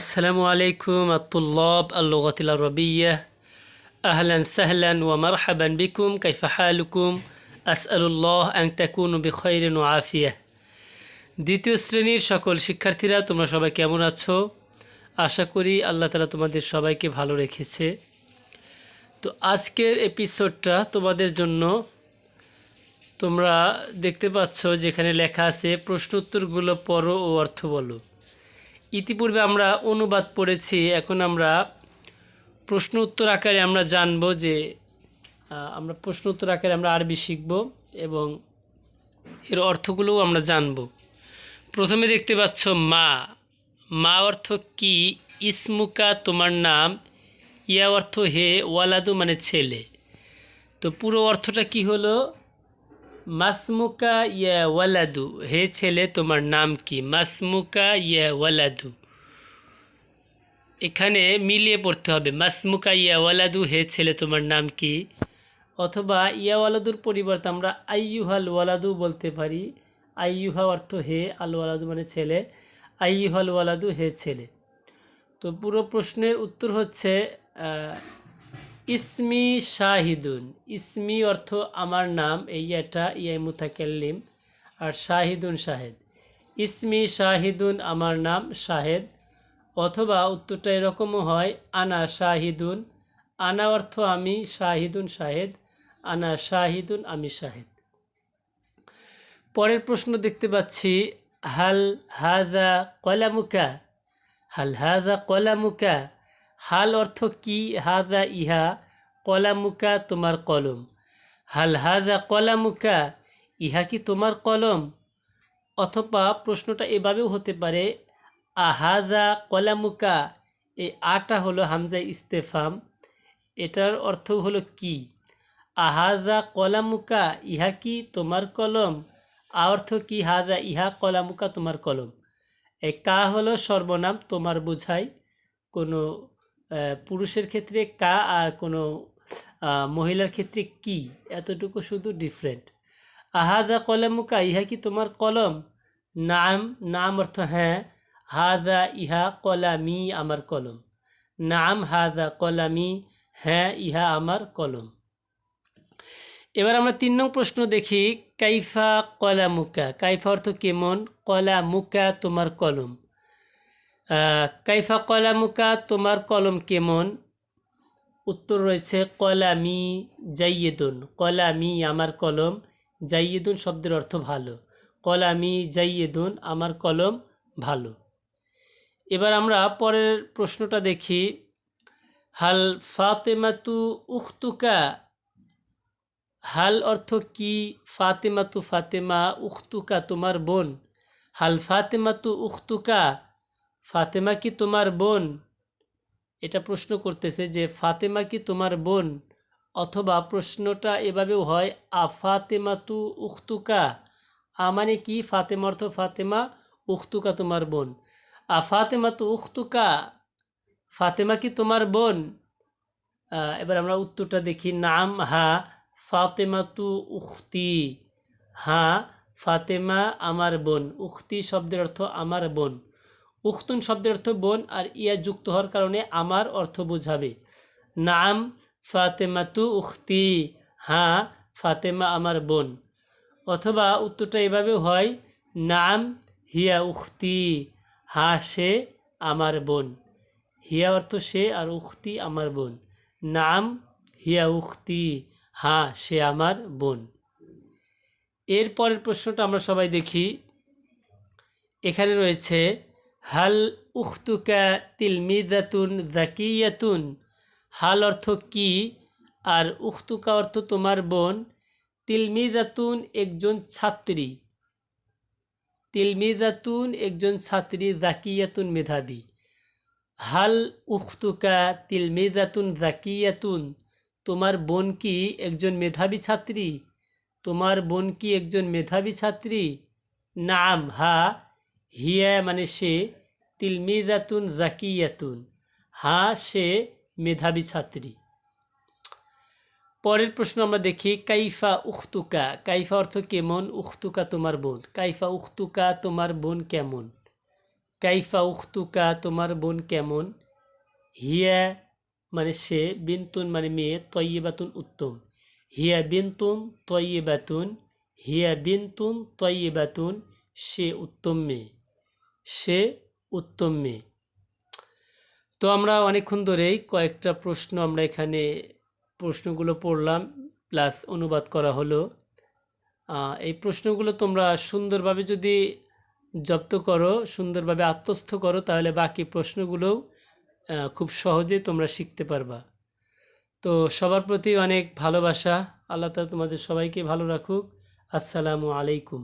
আসসালামু আলাইকুম আতুল্লব আল্লুগাতিলা রবিয়া আহলান সাহলান ওয়া মারহাবান বিকুম কাইফা হালুকুম আসআলুল্লাহ আং তাকুন বিখয়রিন আফিয়া দ্বিতীয় শ্রেণির সকল শিক্ষার্থীরা, তোমরা সবাই কেমন আছো? আশা করি আল্লাহ তালা তোমাদের সবাইকে ভালো রেখেছে। তো আজকের এপিসোডটা তোমাদের জন্য তোমরা দেখতে পাচ্ছ, যেখানে লেখা আছে, প্রশ্নোত্তরগুলো পড়ো ও অর্থ বলো। ইতিপূর্বে আমরা অনুবাদ পড়েছি, এখন আমরা প্রশ্ন উত্তর আকারে আমরা জানব যে আমরা প্রশ্ন উত্তর আকারে আমরা আরবি শিখব এবং এর অর্থগুলোও আমরা জানব। প্রথমে দেখতে পাচ্ছ মা। মা অর্থ কি? ইসমুকা তোমার নাম, ইয়া অর্থ হে, ওয়ালাদু মানে ছেলে। তো পুরো অর্থটা কি হলো? মাসমুকা ইয়া ওয়ালাদু, হে ছেলে, তোমার নাম কি? মাসমুকা ইয়া ওয়ালাদু। এখানে মিলিয়ে পড়তে হবে, মাসমুকা ইয়া ওয়ালাদু, হে ছেলে, তোমার নাম কি? অথবা ইয়া ওয়ালাদুর পরিবর্তে আমরা আইয়ুহাল ওয়ালাদু বলতে পারি। আইয়ুহা অর্থ হে, আল ওয়ালাদু মানে ছেলে। আইয়ুহাল ওয়ালাদু, হে ছেলে। তো পুরো প্রশ্নের উত্তর হচ্ছে ইসমি শাহিদুন। ইসমি অর্থ আমার নাম, এই এটা ইয়াই মুতাকাল্লিম, আর শাহিদুন শাহেদ। ইসমি শাহিদুন আমার নাম শাহেদ, অথবা উত্তরটা এরকমও হয়, আনা শাহিদুন। আনা অর্থ আমি শাহিদুন শাহেদ, আনা শাহিদুন আমি শাহেদ। পরের প্রশ্ন দেখতে পাচ্ছি, হাল হাদা কলামুকা, হাল হাদা কলামুকা হাল অর্থ কি? হাদা ইহা কলামুকা তোমার কলম। হাল হাদা কলামুকা, ইহা কি তোমার কলম? অথবা প্রশ্নটা এভাবেও হতে পারে, আহাদা কলামুকা, এই আটা হলো হামজা ইস্তেফাম। এটার অর্থ হলো কি? আহাদা কলামুকা, ইহা কি তোমার কলম? আ অর্থ কি? হাদা ইহা কলামুকা তোমার কলম। এই কা হলো সর্বনাম তোমার বোঝায় কোনো পুরুষের ক্ষেত্রে কা আর কোনো মহিলার ক্ষেত্রে কি? এতটুকু শুধু ডিফারেন্ট আহাদা কলামুকা, ইহা কি তোমার কলম? নাম নাম অর্থ হ্যাঁ। হাদা, ইহা কলামি, আমার কলম। নাম, হাদা, কলামি হ্যাঁ ইহা আমার কলম। এবার আমরা তিন নং প্রশ্ন দেখি, কাইফা কলামুকা। কাইফা অর্থ কেমন? কলামুকা তোমার কলম। কাইফা কলামুকা তোমার কলম কেমন? উত্তর রয়েছে কলামি জাইয়েদুন কলামি আমার কলম। জাইয়েদুন শব্দের অর্থ ভালো। কলামি জাইয়েদুন আমার কলম ভালো। এবার আমরা পরের প্রশ্নটা দেখি। হাল ফাতেমাতু উখতুকা? হাল অর্থ কি? ফাতেমাতু ফাতেমা, উখতুকা তোমার বোন। হাল ফাতেমাতু উখতুকা? ফাতেমা কি তোমার বোন? এটা প্রশ্ন করতেছে যে, ফাতেমা কি তোমার বোন? অথবা প্রশ্নটা এভাবেও হয় আফাতেমাতু উখতুকা? আ মানে কি? ফাতেমা অর্থ ফাতেমা, উখতুকা তোমার বোন। আফাতেমাতু উখতুকা? ফাতেমা কি তোমার বোন? এবার আমরা উত্তরটা দেখি, নাম হা ফাতেমাতু উখতি। হা, ফাতেমা আমার বোন। উখতি শব্দের অর্থ আমার বোন। উখতুন শব্দের অর্থ বোন আর ইয়া যুক্ত হওয়ার কারণে আমার অর্থ বোঝাবে। নাম, ফাতেমাতু উখতি। হ্যাঁ ফাতেমা আমার বোন। অথবা উত্তরটা এভাবে হয়, নাম, হিয়া উখতি। হ্যাঁ সে আমার বোন। হিয়া অর্থ সে আর উখতি আমার বোন। নাম, হিয়া উখতি। হ্যাঁ সে আমার বোন। এর পরের প্রশ্নটা আমরা সবাই দেখি। এখানে রয়েছে হাল উখতুকা তিলমিদাতুন জাকিয়াতুন হাল অর্থ কি? আর উখতুকা অর্থ তোমার বোন? তিলমিদাতুন একজন ছাত্রী। তিলমিদাতুন একজন ছাত্রী জাকিয়াতুন মেধাবী। হাল উখতুকা তিলমিদাতুন জাকিয়াতুন তোমার বোন কি একজন মেধাবী ছাত্রী? তোমার বোন কি একজন মেধাবী ছাত্রী? নাম, হা। হিয়া মানে সে তিলমিদাতুন জাকিয়াতুন। হা সে মেধাবী ছাত্রী। পরের প্রশ্ন আমরা দেখি, কাইফা উখতুকা। কাইফা অর্থ কেমন? উখতুকা তোমার বোন। কাইফা উখতুকা তোমার বোন কেমন? কাইফা উখতুকা তোমার বোন কেমন? হিয়া মানে সে, বিনতুন মানে মেয়ে তয়্যবাতুন উত্তম। হিয়া বিন্তুন তয়্যবাতুন হিয়া বিন্তুন তয়্যবাতুন সে উত্তম মেয়ে। সে উত্তম মেয়ে। তো আমরা অনেকক্ষণ ধরেই কয়েকটা প্রশ্ন আমরা এখানে প্রশ্নগুলো পড়লাম, প্লাস অনুবাদ করা হলো। এই প্রশ্নগুলো তোমরা সুন্দরভাবে যদি জব্দ করো, সুন্দরভাবে আত্মস্থ করো, তাহলে বাকি প্রশ্নগুলোও খুব সহজে তোমরা শিখতে পারবা। তো সবার প্রতি অনেক ভালোবাসা। আল্লাহ তালা তোমাদের সবাইকে ভালো রাখুক। আসসালামু আলাইকুম।